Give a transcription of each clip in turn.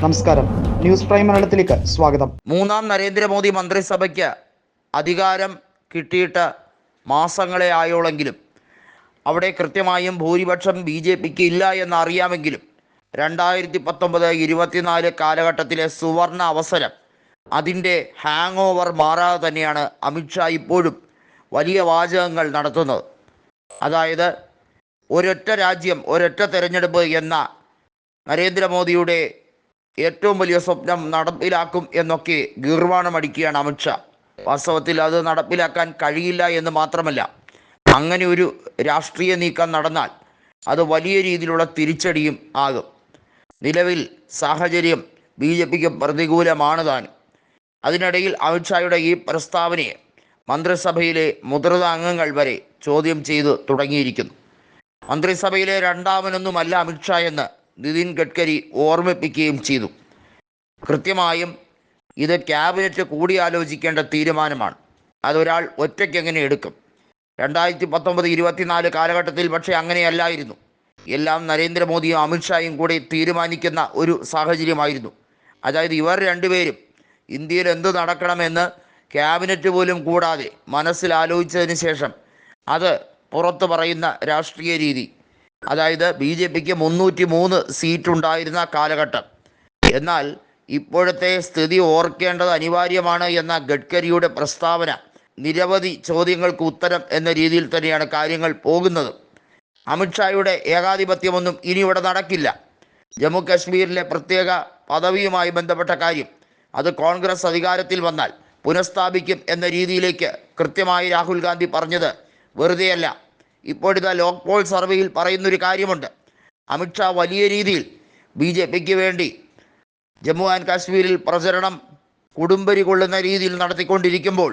നമസ്കാരം. News prime മലയാളത്തിലേക്ക് സ്വാഗതം. മൂന്നാം നരേന്ദ്രമോദി മന്ത്രിസഭയ്ക്ക് അധികാരം കിട്ടിയിട്ട് മാസങ്ങളെ ആയോളെങ്കിലും അവിടെ കൃത്യമായും ഭൂരിപക്ഷം ബി ജെ പിക്ക് ഇല്ല എന്നറിയാമെങ്കിലും രണ്ടായിരത്തി പത്തൊമ്പത് ഇരുപത്തിനാല് കാലഘട്ടത്തിലെ സുവർണ അവസരം അതിന്റെ ഹാങ് ഓവർ മാറാതെ തന്നെയാണ് അമിത്ഷാ ഇപ്പോഴും വലിയ വാചകങ്ങൾ നടത്തുന്നത്. അതായത് ഒരൊറ്റ രാജ്യം ഒരൊറ്റ തെരഞ്ഞെടുപ്പ് എന്ന നരേന്ദ്രമോദിയുടെ ഏറ്റവും വലിയ സ്വപ്നം നടപ്പിലാക്കും എന്നൊക്കെ ഗീർവാണമടിക്കുകയാണ് അമിത്ഷാ വാസ്തവത്തിൽ അത് നടപ്പിലാക്കാൻ കഴിയില്ല എന്ന് മാത്രമല്ല അങ്ങനെ ഒരു രാഷ്ട്രീയ നീക്കം നടന്നാൽ അത് വലിയ രീതിയിലുള്ള തിരിച്ചടിയും ആകും. നിലവിൽ സാഹചര്യം ബി ജെ പിക്ക് പ്രതികൂലമാണ് താനും. അതിനിടയിൽ അമിത്ഷായുടെ ഈ പ്രസ്താവനയെ മന്ത്രിസഭയിലെ മുതിർന്ന അംഗങ്ങൾ വരെ ചോദ്യം ചെയ്തു തുടങ്ങിയിരിക്കുന്നു. മന്ത്രിസഭയിലെ രണ്ടാമനൊന്നുമല്ല അമിത്ഷാ എന്ന് നിതിൻ ഗഡ്കരി ഓർമ്മിപ്പിക്കുകയും ചെയ്തു. കൃത്യമായും ഇത് ക്യാബിനറ്റ് കൂടിയാലോചിക്കേണ്ട തീരുമാനമാണ്. അതൊരാൾ ഒറ്റയ്ക്ക് എങ്ങനെ എടുക്കും? രണ്ടായിരത്തി പത്തൊമ്പത് ഇരുപത്തിനാല് കാലഘട്ടത്തിൽ പക്ഷേ അങ്ങനെയല്ലായിരുന്നു. എല്ലാം നരേന്ദ്രമോദിയും അമിത്ഷായും കൂടി തീരുമാനിക്കുന്ന ഒരു സാഹചര്യമായിരുന്നു. അതായത് ഇവർ രണ്ടുപേരും ഇന്ത്യയിൽ എന്ത് നടക്കണമെന്ന് ക്യാബിനറ്റ് പോലും കൂടാതെ മനസ്സിൽ ആലോചിച്ചതിന് ശേഷം അത് പുറത്തു പറയുന്ന രാഷ്ട്രീയ രീതി അതായത് ബി ജെ പിക്ക് മുന്നൂറ്റി മൂന്ന് സീറ്റുണ്ടായിരുന്ന കാലഘട്ടം. എന്നാൽ ഇപ്പോഴത്തെ സ്ഥിതി ഓർക്കേണ്ടത് അനിവാര്യമാണ് എന്ന ഗഡ്കരിയുടെ പ്രസ്താവന. നിരവധി ചോദ്യങ്ങൾക്ക് ഉത്തരം എന്ന രീതിയിൽ തന്നെയാണ് കാര്യങ്ങൾ പോകുന്നത്. അമിത്ഷായുടെ ഏകാധിപത്യമൊന്നും ഇനി ഇവിടെ നടക്കില്ല. ജമ്മു കാശ്മീരിലെ പ്രത്യേക പദവിയുമായി ബന്ധപ്പെട്ട കാര്യം. അത് കോൺഗ്രസ് അധികാരത്തിൽ വന്നാൽ പുനഃസ്ഥാപിക്കും എന്ന രീതിയിലേക്ക് കൃത്യമായി രാഹുൽ ഗാന്ധി പറഞ്ഞത് വെറുതെയല്ല. ഇപ്പോഴിതാ ലോക് പോൾ സർവേയിൽ പറയുന്നൊരു കാര്യമുണ്ട്. അമിത്ഷാ വലിയ രീതിയിൽ ബി ജെ പിക്ക് വേണ്ടി ജമ്മു ആൻഡ് കാശ്മീരിൽ പ്രചരണം കുടുംബരി കൊള്ളുന്ന രീതിയിൽ നടത്തിക്കൊണ്ടിരിക്കുമ്പോൾ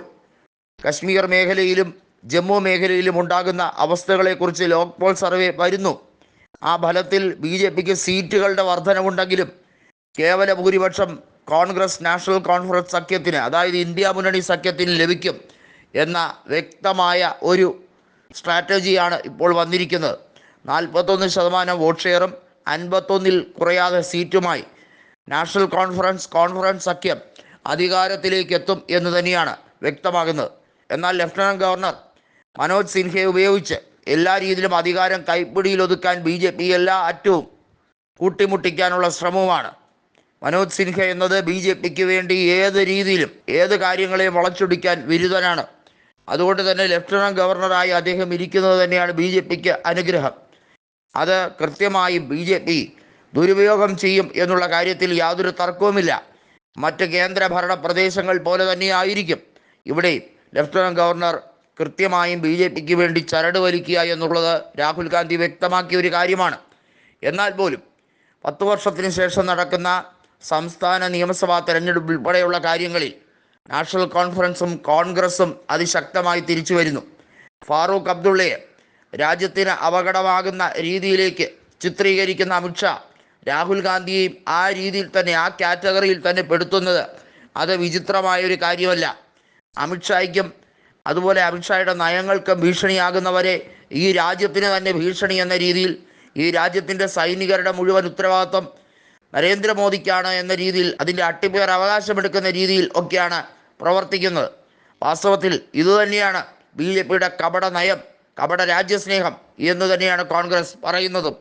കശ്മീർ മേഖലയിലും ജമ്മു മേഖലയിലും ഉണ്ടാകുന്ന അവസ്ഥകളെക്കുറിച്ച് ലോക് പോൾ സർവേ വരുന്നു. ആ ഫലത്തിൽ ബി ജെ പിക്ക് സീറ്റുകളുടെ വർധനവുണ്ടെങ്കിലും കേവല ഭൂരിപക്ഷം കോൺഗ്രസ് നാഷണൽ കോൺഫറൻസ് സഖ്യത്തിന് അതായത് ഇന്ത്യ മുന്നണി സഖ്യത്തിന് ലഭിക്കും എന്ന വ്യക്തമായ ഒരു സ്ട്രാറ്റജിയാണ് ഇപ്പോൾ വന്നിരിക്കുന്നത്. നാൽപ്പത്തൊന്ന് ശതമാനം വോട്ട് ഷെയറും അൻപത്തൊന്നിൽ കുറയാതെ സീറ്റുമായി നാഷണൽ കോൺഫറൻസ് കോൺഫറൻസ് സഖ്യം അധികാരത്തിലേക്ക് എത്തും എന്ന് തന്നെയാണ് വ്യക്തമാകുന്നത്. എന്നാൽ ലഫ്റ്റനന്റ് ഗവർണർ മനോജ് സിൻഹയെ ഉപയോഗിച്ച് എല്ലാ രീതിയിലും അധികാരം കൈപ്പിടിയിൽ ഒതുക്കാൻ ബി ജെ പി എല്ലാ അറ്റവും കൂട്ടിമുട്ടിക്കാനുള്ള ശ്രമവുമാണ്. മനോജ് സിൻഹ എന്നത് ബി ജെ പിക്ക് വേണ്ടി ഏത് രീതിയിലും ഏത് കാര്യങ്ങളെയും വളച്ചൊടിക്കാൻ വിരുദ്ധനാണ്. അതുകൊണ്ട് തന്നെ ലഫ്റ്റനന്റ് ഗവർണറായി അദ്ദേഹം ഇരിക്കുന്നത് തന്നെയാണ് ബി ജെ പിക്ക് അനുഗ്രഹം. അത് കൃത്യമായി ബി ജെ പി ദുരുപയോഗം ചെയ്യും എന്നുള്ള കാര്യത്തിൽ യാതൊരു തർക്കവുമില്ല. മറ്റ് കേന്ദ്രഭരണ പ്രദേശങ്ങൾ പോലെ തന്നെയായിരിക്കും. ഇവിടെ ലഫ്റ്റനന്റ് ഗവർണർ കൃത്യമായും ബി ജെ പിക്ക് വേണ്ടി ചരട് വലിക്കുക എന്നുള്ളത് രാഹുൽ ഗാന്ധി വ്യക്തമാക്കിയ ഒരു കാര്യമാണ്. എന്നാൽ പോലും പത്ത് വർഷത്തിന് ശേഷം നടക്കുന്ന സംസ്ഥാന നിയമസഭാ തെരഞ്ഞെടുപ്പ് ഉൾപ്പെടെയുള്ള കാര്യങ്ങളിൽ നാഷണൽ കോൺഫറൻസും കോൺഗ്രസും അതിശക്തമായി തിരിച്ചു വരുന്നു ഫാറൂഖ് അബ്ദുള്ളയെ രാജ്യത്തിന് അപകടമാകുന്ന രീതിയിലേക്ക് ചിത്രീകരിക്കുന്ന അമിത്ഷാ രാഹുൽ ഗാന്ധിയെയും ആ രീതിയിൽ തന്നെ ആ കാറ്റഗറിയിൽ തന്നെ പെടുത്തുന്നത് അത് വിചിത്രമായ ഒരു കാര്യമല്ല അമിത്ഷായ്ക്കും അതുപോലെ അമിത്ഷായുടെ നയങ്ങൾക്ക് ഭീഷണിയാകുന്നവരെ ഈ രാജ്യത്തിന് തന്നെ ഭീഷണി എന്ന രീതിയിൽ ഈ രാജ്യത്തിന്റെ സൈനികരുടെ മുഴുവൻ ഉത്തരവാദിത്വം നരേന്ദ്രമോദിക്കാണ് എന്ന രീതിയിൽ അതിന്റെ അട്ടിപ്പേർ അവകാശമെടുക്കുന്ന രീതിയിൽ ഒക്കെയാണ് പ്രവർത്തിക്കുന്നത്. വാസ്തവത്തിൽ ഇതുതന്നെയാണ് ബി ജെ പിയുടെ കപട നയം കപട രാജ്യസ്നേഹം എന്ന് തന്നെയാണ് കോൺഗ്രസ് പറയുന്നതും.